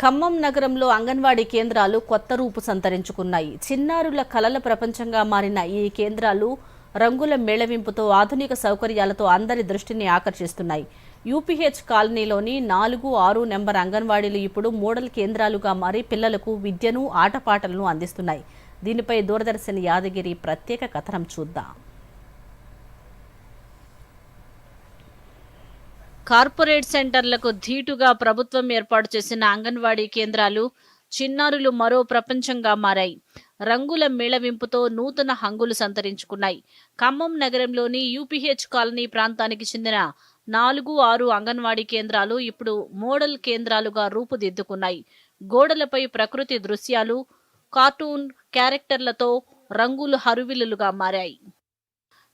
ఖమ్మం నగరంలో అంగన్వాడీ కేంద్రాలు కొత్త రూపు సంతరించుకున్నాయి. చిన్నారుల కలల ప్రపంచంగా మారిన ఈ కేంద్రాలు రంగుల మేళవింపుతో ఆధునిక సౌకర్యాలతో అందరి దృష్టిని ఆకర్షిస్తున్నాయి. యూపీహెచ్ కాలనీలోని నాలుగు ఆరు నెంబర్ అంగన్వాడీలు ఇప్పుడు మోడల్ కేంద్రాలుగా మారి పిల్లలకు విద్యను ఆటపాటలను అందిస్తున్నాయి. దీనిపై దూరదర్శన్ యాదగిరి ప్రత్యేక కథనం చూద్దాం. కార్పొరేట్ సెంటర్లకు ధీటుగా ప్రభుత్వం ఏర్పాటు చేసిన అంగన్వాడీ కేంద్రాలు చిన్నారులు మరో ప్రపంచంగా మారాయి. రంగుల మేళవింపుతో నూతన హంగులు సంతరించుకున్నాయి. ఖమ్మం నగరంలోని యూపీహెచ్ కాలనీ ప్రాంతానికి చెందిన నాలుగు ఆరు అంగన్వాడీ కేంద్రాలు ఇప్పుడు మోడల్ కేంద్రాలుగా రూపుదిద్దుకున్నాయి. గోడలపై ప్రకృతి దృశ్యాలు కార్టూన్ క్యారెక్టర్లతో రంగులు హరువిల్లులుగా మారాయి.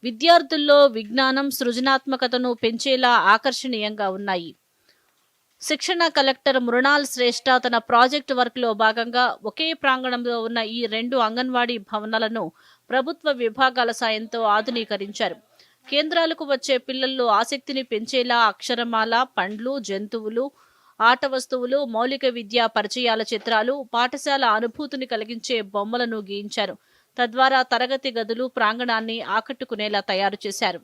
విద్యార్థుల్లో విజ్ఞానం సృజనాత్మకతను పెంచేలా ఆకర్షణీయంగా ఉన్నాయి. శిక్షణ కలెక్టర్ మృణాల్ శ్రేష్ఠ తన ప్రాజెక్ట్ వర్క్లో భాగంగా ఒకే ప్రాంగణంలో ఉన్న ఈ రెండు అంగన్వాడీ భవనాలను ప్రభుత్వ విభాగాల సాయంతో ఆధునీకరించారు. కేంద్రాలకు వచ్చే పిల్లల్లో ఆసక్తిని పెంచేలా అక్షరమాల పండ్లు జంతువులు ఆట వస్తువులు మౌలిక విద్యా పరిచయాల చిత్రాలు పాఠశాల అనుభూతిని కలిగించే బొమ్మలను గీయించారు. తద్వారా తరగతి గదులు ప్రాంగణాన్ని ఆకట్టుకునేలా తయారు చేశారు.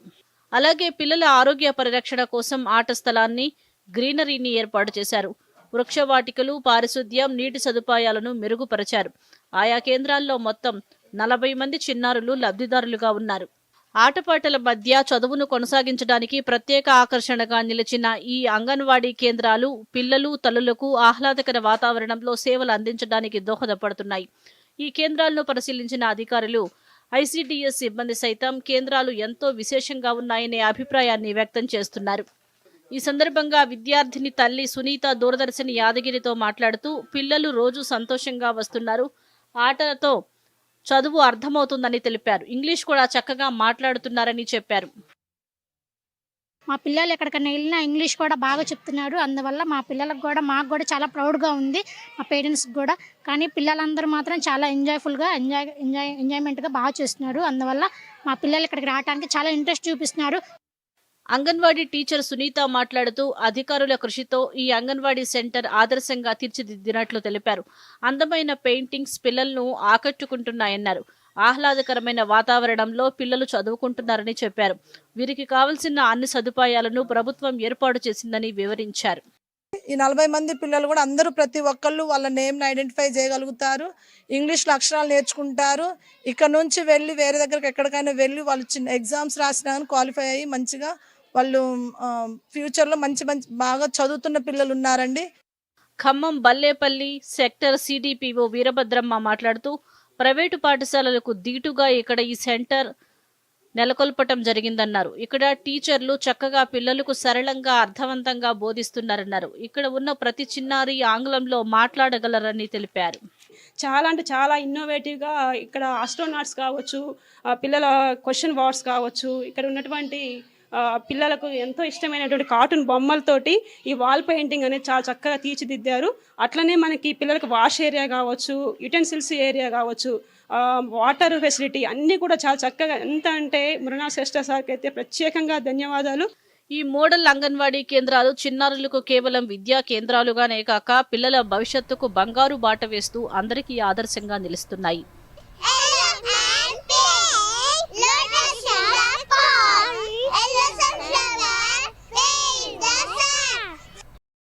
అలాగే పిల్లల ఆరోగ్య పరిరక్షణ కోసం ఆట స్థలాన్ని గ్రీనరీని ఏర్పాటు చేశారు. వృక్షవాటికలు పారిశుద్ధ్యం నీటి సదుపాయాలను మెరుగుపరచారు. ఆయా కేంద్రాల్లో మొత్తం నలభై మంది చిన్నారులు లబ్ధిదారులుగా ఉన్నారు. ఆటపాటల మధ్య చదువును కొనసాగించడానికి ప్రత్యేక ఆకర్షణగా నిలిచిన ఈ అంగన్వాడీ కేంద్రాలు పిల్లలు తల్లులకు ఆహ్లాదకర వాతావరణంలో సేవలు అందించడానికి దోహదపడుతున్నాయి. ఈ కేంద్రాలను పరిశీలించిన అధికారులు ఐసీడీఎస్ సిబ్బంది సైతం కేంద్రాలు ఎంతో విశేషంగా ఉన్నాయనే అభిప్రాయాన్ని వ్యక్తం చేస్తున్నారు. ఈ సందర్భంగా విద్యార్థిని తల్లి సునీత దూరదర్శని యాదగిరితో మాట్లాడుతూ పిల్లలు రోజు సంతోషంగా వస్తున్నారు. ఆటలతో చదువు అర్థమవుతుందని తెలిపారు. ఇంగ్లీష్ కూడా చక్కగా మాట్లాడుతున్నారని చెప్పారు. మా పిల్లలు ఎక్కడికైనా వెళ్ళినా ఇంగ్లీష్ కూడా బాగా చెప్తున్నారు అందువల్ల మా పిల్లలకు కూడా మాకు కూడా చాలా ప్రౌడ్గా ఉంది మా పేరెంట్స్కి కూడా. కానీ పిల్లలందరూ మాత్రం చాలా ఎంజాయ్ఫుల్గా ఎంజాయ్ ఎంజాయ్ ఎంజాయ్మెంట్గా బాగా చేస్తున్నారు. అందువల్ల మా పిల్లలు ఇక్కడికి రావడానికి చాలా ఇంట్రెస్ట్ చూపిస్తున్నారు. అంగన్వాడీ టీచర్ సునీత మాట్లాడుతూ అధికారుల కృషితో ఈ అంగన్వాడీ సెంటర్ ఆదర్శంగా తీర్చిదిద్దినట్లు తెలిపారు. అందమైన పెయింటింగ్స్ పిల్లలను ఆకట్టుకుంటున్నాయన్నారు. ఆహ్లాదకరమైన వాతావరణంలో పిల్లలు చదువుకుంటున్నారని చెప్పారు. వీరికి కావలసిన అన్ని సదుపాయాలను ప్రభుత్వం ఏర్పాటు చేసిందని వివరించారు. ఈ నలభై మంది పిల్లలు కూడా అందరూ ప్రతి ఒక్కళ్ళు వాళ్ళ నేమ్ని ఐడెంటిఫై చేయగలుగుతారు. ఇంగ్లీష్లో అక్షరాలు నేర్చుకుంటారు. ఇక్కడ నుంచి వెళ్ళి వేరే దగ్గరికి ఎక్కడికైనా వెళ్ళి వాళ్ళు చిన్న ఎగ్జామ్స్ రాసినా కానీ క్వాలిఫై అయ్యి మంచిగా వాళ్ళు ఫ్యూచర్లో మంచి మంచి బాగా చదువుతున్న పిల్లలు ఉన్నారండి. ఖమ్మం బల్లేపల్లి సెక్టర్ సిడిపిఓ వీరభద్రమ్మ మాట్లాడుతూ ప్రైవేటు పాఠశాలలకు దీటుగా ఇక్కడ ఈ సెంటర్ నెలకొల్పటం జరిగిందన్నారు. ఇక్కడ టీచర్లు చక్కగా పిల్లలకు సరళంగా అర్థవంతంగా బోధిస్తున్నారన్నారు. ఇక్కడ ఉన్న ప్రతి చిన్నారి ఆంగ్లంలో మాట్లాడగలరని తెలిపారు. చాలా అంటే చాలా ఇన్నోవేటివ్గా ఇక్కడ ఆస్ట్రోనాట్స్ కావచ్చు ఆ పిల్లల క్వశ్చన్ వార్డ్స్ కావచ్చు ఇక్కడ ఉన్నటువంటి పిల్లలకు ఎంతో ఇష్టమైనటువంటి కార్టూన్ బొమ్మలతోటి ఈ వాల్ పెయింటింగ్ అనేది చాలా చక్కగా తీర్చిదిద్దారు. అట్లనే మనకి పిల్లలకు వాష్ ఏరియా కావచ్చు యుటెన్సిల్స్ ఏరియా కావచ్చు వాటర్ ఫెసిలిటీ అన్నీ కూడా చాలా చక్కగా ఎంత అంటే మృణా శ్రేష్ఠ సార్కి అయితే ప్రత్యేకంగా ధన్యవాదాలు. ఈ మోడల్ అంగన్వాడీ కేంద్రాలు చిన్నారులకు కేవలం విద్యా కేంద్రాలుగానే కాక పిల్లల భవిష్యత్తుకు బంగారు బాట వేస్తూ అందరికీ ఆదర్శంగా నిలుస్తున్నాయి.